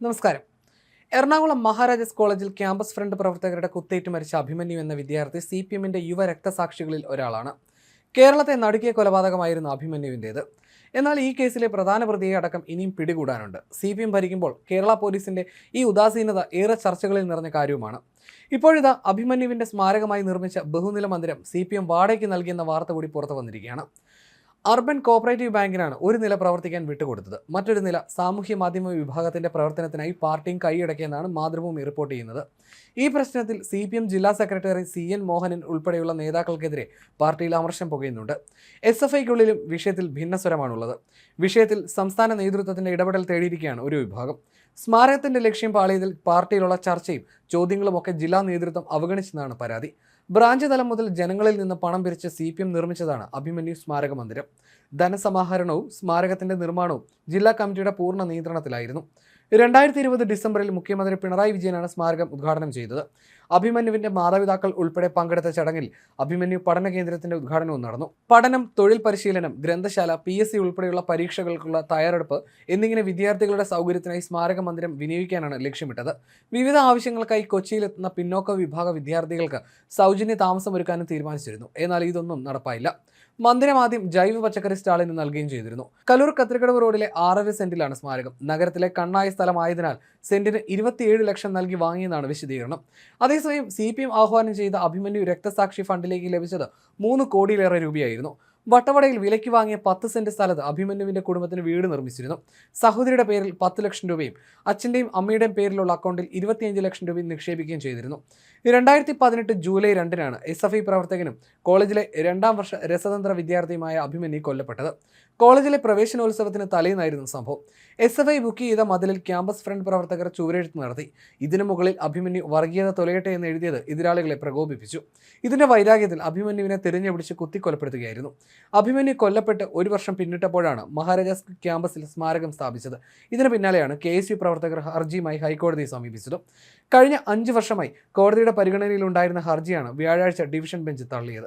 നമസ്കാരം. എറണാകുളം മഹാരാജാസ് കോളേജിൽ campus front പ്രവർത്തകരുടെ കുത്തേറ്റ് മരിച്ച അഭിമന്യു എന്ന വിദ്യാർത്ഥി സി പി എമ്മിന്റെ യുവ രക്തസാക്ഷികളിൽ ഒരാളാണ്. കേരളത്തെ നടുക്കിയ കൊലപാതകമായിരുന്നു അഭിമന്യുവിന്റേത് എന്നാൽ ഈ കേസിലെ പ്രധാന പ്രതിയെ അടക്കം ഇനിയും പിടികൂടാനുണ്ട്. സി പി എം ഭരിക്കുമ്പോൾ കേരള പോലീസിന്റെ ഈ ഉദാസീനത ഏറെ ചർച്ചകളിൽ നിറഞ്ഞ കാര്യവുമാണ്. ഇപ്പോഴിതാ അഭിമന്യുവിന്റെ സ്മാരകമായി നിർമ്മിച്ച ബഹുനില മന്ദിരം സി പി എം വാടകയ്ക്ക് നൽകിയെന്ന വാർത്ത കൂടി പുറത്തു വന്നിരിക്കുകയാണ്. അർബൻ കോപ്പറേറ്റീവ് ബാങ്കിനാണ് ഒരു നില പ്രവർത്തിക്കാൻ വിട്ടുകൊടുത്തത്. മറ്റൊരു നില സാമൂഹ്യ മാധ്യമ വിഭാഗത്തിന്റെ പ്രവർത്തനത്തിനായി പാർട്ടിയും കൈയടക്കിയെന്നാണ് മാതൃഭൂമി റിപ്പോർട്ട് ചെയ്യുന്നത്. ഈ പ്രശ്നത്തിൽ സി പി എം ജില്ലാ സെക്രട്ടറി സി എൻ മോഹനൻ ഉൾപ്പെടെയുള്ള നേതാക്കൾക്കെതിരെ പാർട്ടിയിൽ അമർഷം പുകയുന്നുണ്ട്. എസ് എഫ് ഐക്കുള്ളിലും വിഷയത്തിൽ ഭിന്നസ്വരമാണുള്ളത്. വിഷയത്തിൽ സംസ്ഥാന നേതൃത്വത്തിന്റെ ഇടപെടൽ തേടിയിരിക്കുകയാണ് ഒരു വിഭാഗം. സ്മാരകത്തിന്റെ ലക്ഷ്യം പാളിയതിൽ പാർട്ടിയിലുള്ള ചർച്ചയും ചോദ്യങ്ങളുമൊക്കെ ജില്ലാ നേതൃത്വം അവഗണിച്ചെന്നാണ് പരാതി. ബ്രാഞ്ച് തലം മുതൽ ജനങ്ങളിൽ നിന്ന് പണം പിരിച്ച് സി പി എം നിർമ്മിച്ചതാണ് അഭിമന്യു സ്മാരക മന്ദിരം. ധനസമാഹരണവും സ്മാരകത്തിന്റെ നിർമ്മാണവും ജില്ലാ കമ്മിറ്റിയുടെ പൂർണ നിയന്ത്രണത്തിലായിരുന്നു. രണ്ടായിരത്തി ഇരുപത് ഡിസംബറിൽ മുഖ്യമന്ത്രി പിണറായി വിജയനാണ് സ്മാരകം ഉദ്ഘാടനം ചെയ്തത്. അഭിമന്യുവിന്റെ മാതാപിതാക്കൾ ഉൾപ്പെടെ പങ്കെടുത്ത ചടങ്ങിൽ അഭിമന്യു പഠന കേന്ദ്രത്തിന്റെ ഉദ്ഘാടനവും നടന്നു. പഠനം തൊഴിൽ പരിശീലനം ഗ്രന്ഥശാല പി എസ് സി ഉൾപ്പെടെയുള്ള പരീക്ഷകൾക്കുള്ള തയ്യാറെടുപ്പ് എന്നിങ്ങനെ വിദ്യാർത്ഥികളുടെ സൗകര്യത്തിനായി സ്മാരക മന്ദിരം വിനിയോഗിക്കാനാണ് ലക്ഷ്യമിട്ടത്. വിവിധ ആവശ്യങ്ങൾക്കായി കൊച്ചിയിലെത്തുന്ന പിന്നോക്ക വിഭാഗ വിദ്യാർത്ഥികൾക്ക് സൗജന്യ താമസമൊരുക്കാനും തീരുമാനിച്ചിരുന്നു. എന്നാൽ ഇതൊന്നും നടപ്പായില്ല. മന്ദിരം ആദ്യം ജൈവ പച്ചക്കറി സ്റ്റാളിന് നൽകുകയും ചെയ്തിരുന്നു. കലൂർ കത്തിരിക്കടവ് റോഡിലെ ആറര സെന്റിലാണ് സ്മാരകം. നഗരത്തിലെ കണ്ണായ സ്ഥലമായതിനാൽ സെന്റിന് ഇരുപത്തിയേഴ് ലക്ഷം നൽകി വാങ്ങിയെന്നാണ് വിശദീകരണം. അതേസമയം സി ആഹ്വാനം ചെയ്ത അഭിമന്യു രക്തസാക്ഷി ഫണ്ടിലേക്ക് ലഭിച്ചത് മൂന്ന് കോടിയിലേറെ രൂപയായിരുന്നു. വട്ടവടയിൽ വിലയ്ക്ക് വാങ്ങിയ പത്ത് സെന്റ് സ്ഥലത്ത് അഭിമന്യുവിന്റെ കുടുംബത്തിന് വീട് നിർമ്മിച്ചിരുന്നു. സഹോദരിയുടെ പേരിൽ പത്ത് ലക്ഷം രൂപയും അച്ഛന്റെയും അമ്മയുടെയും പേരിലുള്ള അക്കൗണ്ടിൽ ഇരുപത്തിയഞ്ച് ലക്ഷം രൂപയും നിക്ഷേപിക്കുകയും ചെയ്തിരുന്നു. രണ്ടായിരത്തി പതിനെട്ട് ജൂലൈ രണ്ടിനാണ് എസ് എഫ് ഐ പ്രവർത്തകനും കോളേജിലെ രണ്ടാം വർഷ രസതന്ത്ര വിദ്യാർത്ഥിയുമായ അഭിമന്യു കൊല്ലപ്പെട്ടത്. കോളേജിലെ പ്രവേശനോത്സവത്തിന് തലേന്നായിരുന്നു സംഭവം. എസ് എഫ് ഐ ബുക്ക് ചെയ്ത മതിലിൽ ക്യാമ്പസ് ഫ്രണ്ട് പ്രവർത്തകർ ചൂരെഴുത്ത് നടത്തി. ഇതിനു മുകളിൽ അഭിമന്യു വർഗീയത തൊലയട്ടെ എന്ന് എഴുതിയത് എതിരാളികളെ പ്രകോപിപ്പിച്ചു. ഇതിന്റെ വൈരാഗ്യത്തിൽ അഭിമന്യുവിനെ തിരഞ്ഞുപിടിച്ച് കുത്തിക്കൊലപ്പെടുത്തുകയായിരുന്നു. അഭിമന്യു കൊല്ലപ്പെട്ട് ഒരു വർഷം പിന്നിട്ടപ്പോഴാണ് മഹാരാജാസ് ക്യാമ്പസിൽ സ്മാരകം സ്ഥാപിച്ചത്. ഇതിന് പിന്നാലെയാണ് കെ എസ് യു പ്രവർത്തകർ ഹർജിയുമായി ഹൈക്കോടതിയെ സമീപിച്ചത്. കഴിഞ്ഞ അഞ്ച് വർഷമായി കോടതിയുടെ പരിഗണനയിലുണ്ടായിരുന്ന ഹർജിയാണ് വ്യാഴാഴ്ച ഡിവിഷൻ ബെഞ്ച് തള്ളിയത്.